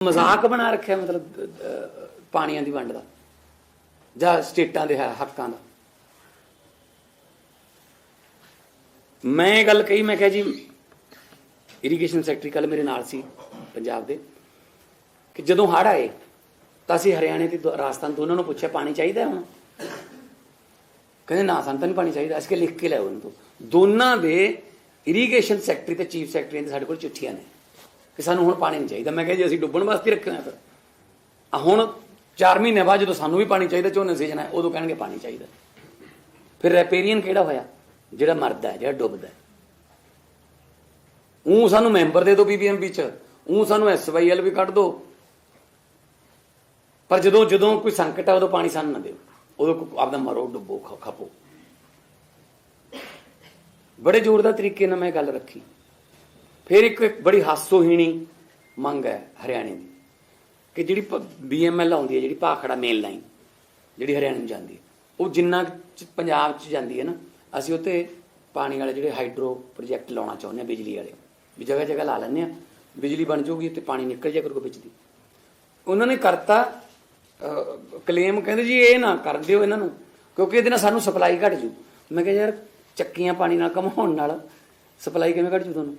ਮਜ਼ਾਕ ਬਣਾ ਰੱਖਿਆ, ਮਤਲਬ ਪਾਣੀਆਂ ਦੀ ਵੰਡ ਦਾ, ਜਾਂ ਸਟੇਟਾਂ ਦੇ ਹੱਕਾਂ ਦਾ। ਮੈਂ ਇਹ ਗੱਲ ਕਹੀ, ਮੈਂ ਕਿਹਾ ਜੀ ਇਰੀਗੇਸ਼ਨ ਸੈਕਟਰੀ ਕੱਲ ਮੇਰੇ ਨਾਲ ਸੀ, ਪੰਜਾਬ ਦੇ, ਕਿ ਜਦੋਂ ਹੜ੍ਹ ਆਏ, ਤਾਂ ਅਸੀਂ ਹਰਿਆਣੇ ਤੇ ਰਾਜਸਥਾਨ ਦੋਨਾਂ ਨੂੰ ਪੁੱਛਿਆ, ਪਾਣੀ ਚਾਹੀਦਾ ਹੁਣ? ਕਹਿੰਦੇ, ਨਾ, ਸਾਨੂੰ ਤਾਂ ਨਹੀਂ ਪਾਣੀ ਚਾਹੀਦਾ, ਅਸੀਂ ਕਿ ਲਿਖ ਕੇ ਲਿਆਓ ਉਹਨਾਂ ਤੋਂ। ਦੋਨਾਂ ਦੇ ਇਰੀਗੇਸ਼ਨ ਸੈਕਟਰੀ ਤੇ ਚੀਫ ਸੈਕਟਰੀ ਦੇ ਸਾਡੇ ਕੋਲ ਚਿੱਠੀਆਂ ਨੇ। ਕਿ ਸਾਨੂੰ ਹੁਣ ਪਾਣੀ ਨਹੀਂ ਚਾਹੀਦਾ। ਮੈਂ ਕਿਹਾ ਜੀ ਅਸੀਂ ਡੁੱਬਣ ਵਾਸਤੇ ਰੱਖੇ ਹੋਏ ਫਿਰ। ਹੁਣ 4 ਮਹੀਨੇ ਬਾਅਦ ਜਦੋਂ ਸਾਨੂੰ ਵੀ ਪਾਣੀ ਚਾਹੀਦਾ, ਝੋਨੇ ਸੀਜ਼ਨ ਹੈ, ਉਦੋਂ ਕਹਿਣਗੇ ਪਾਣੀ ਚਾਹੀਦਾ। ਫਿਰ ਰੈਪੇਰੀਅਨ ਕਿਹੜਾ ਹੋਇਆ? ਜਿਹੜਾ ਮਰਦਾ ਹੈ, ਜਿਹੜਾ ਡੁੱਬਦਾ ਹੈ। ਉਹ ਸਾਨੂੰ ਮੈਂਬਰ ਦੇ ਦਿਓ ਬੀਬੀਐਮਬੀ ਚ। ਉਹ ਸਾਨੂੰ ਐਸਵਾਈਐਲ ਵੀ ਕੱਢ ਦਿਓ। ਪਰ ਜਦੋਂ ਜਦੋਂ ਕੋਈ ਸੰਕਟ ਆ ਉਦੋਂ ਪਾਣੀ ਸਾਨੂੰ ਨਾ ਦਿਓ। ਉਦੋਂ ਆਪਦਾ ਮਰੋ, ਡੁੱਬੋ ਖ- ਖਪੋ ਬੜੇ ਜ਼ੋਰਦਾਰ ਤਰੀਕੇ ਨਾਲ ਮੈਂ ਗੱਲ ਰੱਖੀ। ਫਿਰ ਇੱਕ ਬੜੀ ਹਾਸੋਹੀਣੀ ਮੰਗ ਹੈ ਹਰਿਆਣੇ ਦੀ, ਕਿ ਜਿਹੜੀ ਬੀਐਮਐਲ ਆਉਂਦੀ ਹੈ, ਜਿਹੜੀ ਭਾਖੜਾ ਮੇਨ ਲਾਈਨ ਜਿਹੜੀ ਹਰਿਆਣੇ ਨੂੰ ਜਾਂਦੀ ਹੈ, ਉਹ ਜਿੰਨਾ ਪੰਜਾਬ ਚ ਜਾਂਦੀ ਹੈ ਨਾ, ਅਸੀਂ ਉੱਤੇ ਪਾਣੀ ਵਾਲੇ ਜਿਹੜੇ ਹਾਈਡਰੋ ਪ੍ਰੋਜੈਕਟ ਲਾਉਣਾ ਚਾਹੁੰਦੇ ਆ ਬਿਜਲੀ ਵਾਲੇ, ਵੀ ਜਗ੍ਹਾ ਜਗ੍ਹਾ ਲਾ ਲੈਂਦੇ ਆ ਬਿਜਲੀ ਬਣ ਜਾਊਗੀ ਤੇ ਪਾਣੀ ਨਿਕਲ ਜਾਇਆ ਕਰੂਗਾ ਵਿੱਚ ਦੀ ਉਹਨਾਂ ਨੇ ਕਰਤਾ ਕਲੇਮ ਕਹਿੰਦੇ ਜੀ ਇਹ ਨਾ ਕਰ ਦਿਓ ਇਹਨਾਂ ਨੂੰ, ਕਿਉਂਕਿ ਇਹਦੇ ਨਾਲ ਸਾਨੂੰ ਸਪਲਾਈ ਘਟ ਜੂ। ਮੈਂ ਕਿਹਾ ਯਾਰ, ਚੱਕੀਆਂ ਪਾਣੀ ਨਾਲ ਕਮਾਉਣ ਨਾਲ ਸਪਲਾਈ ਕਿਵੇਂ ਘਟ ਜੂ ਤੁਹਾਨੂੰ?